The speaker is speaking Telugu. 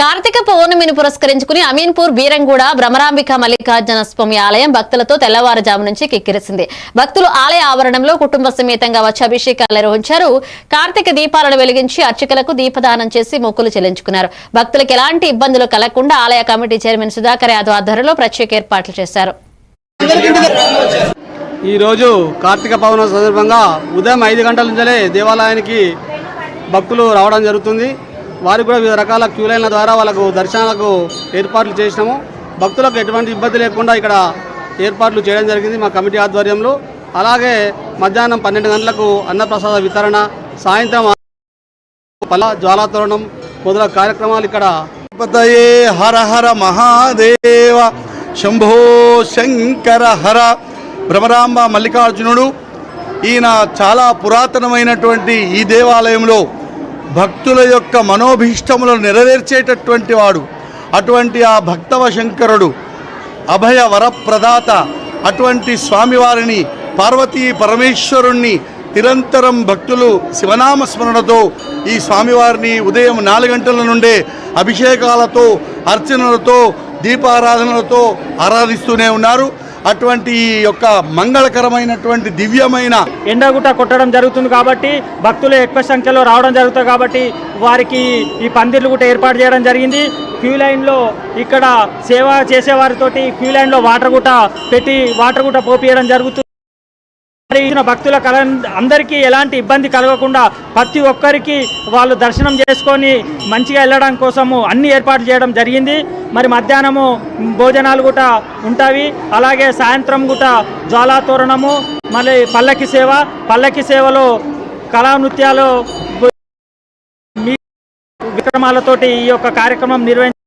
కార్తీక పౌర్ణమిని పురస్కరించుకుని అమీన్పూర్ బీరంగూడ భ్రమరాంబిక మల్లికార్జున స్వామి ఆలయం భక్తులతో తెల్లవారుజాము నుంచి కిక్కిరిసింది. భక్తులు ఆలయ ఆవరణంలో కుటుంబ సమేతంగా వచ్చి అభిషేకాలు నిర్వహించారు. కార్తీక దీపాలను వెలిగించి అర్చకులకు దీపదానం చేసి మొక్కులు చెల్లించుకున్నారు. భక్తులకు ఎలాంటి ఇబ్బందులు కలగకుండా ఆలయ కమిటీ చైర్మన్ సుధాకర్ యాదవ్ ఆధ్వర్యంలో ప్రత్యేక ఏర్పాట్లు చేశారు. ఈరోజు కార్తీక పౌర్ణమి సందర్భంగా ఉదయం ఐదు గంటల నుంచే దేవాలయానికి భక్తులు రావడం జరుగుతుంది. వారికి కూడా వివిధ రకాల క్యూ లైన్ల ద్వారా వాళ్ళకు దర్శనాలకు ఏర్పాట్లు చేసినాము. భక్తులకు ఎటువంటి ఇబ్బంది లేకుండా ఇక్కడ ఏర్పాట్లు చేయడం జరిగింది మా కమిటీ ఆధ్వర్యంలో. అలాగే మధ్యాహ్నం పన్నెండు గంటలకు అన్నప్రసాద వితరణ సాయంత్రం పల జ్వాలాతోరణం మొదలగు కార్యక్రమాలు ఇక్కడ పతయే హర హర మహాదేవ శంభో శంకర హర. భ్రమరాంబ మల్లికార్జునుడు ఈయన చాలా పురాతనమైనటువంటి ఈ దేవాలయంలో భక్తుల యొక్క మనోభీష్టములను నెరవేర్చేటటువంటి వాడు. అటువంటి ఆ భక్తవ శంకరుడు అభయ వరప్రదాత అటువంటి స్వామివారిని పార్వతీ పరమేశ్వరుణ్ణి నిరంతరం భక్తులు శివనామ స్మరణతో ఈ స్వామివారిని ఉదయం నాలుగు గంటల నుండే అభిషేకాలతో అర్చనలతో దీపారాధనలతో ఆరాధిస్తూనే ఉన్నారు. అటువంటి యొక్క మంగళకరమైనటువంటి దివ్యమైన ఎండగుట్ట కొట్టడం జరుగుతుంది కాబట్టి భక్తులు ఎక్కువ సంఖ్యలో రావడం జరుగుతుంది కాబట్టి వారికి ఈ పందిర్లు కూడా ఏర్పాటు చేయడం జరిగింది. క్యూ లైన్లో ఇక్కడ సేవ చేసేవారితోటి క్యూ లైన్లో వాటర్ గుట్ట పెట్టి వాటర్ గుట్ట పోపియడం జరుగుతుంది. ఇచ్చిన భక్తుల అందరికీ ఎలాంటి ఇబ్బంది కలగకుండా ప్రతి ఒక్కరికి వాళ్ళు దర్శనం చేసుకొని మంచిగా వెళ్ళడం కోసము అన్ని ఏర్పాట్లు చేయడం జరిగింది. మరి మధ్యాహ్నము భోజనాలు కూడా ఉంటాయి. అలాగే సాయంత్రం కూడా జ్వాలాతోరణము మళ్ళీ పల్లకి సేవ పల్లకి సేవలో కళా నృత్యాలు విక్రమాలతోటి ఈ యొక్క కార్యక్రమం నిర్వహించ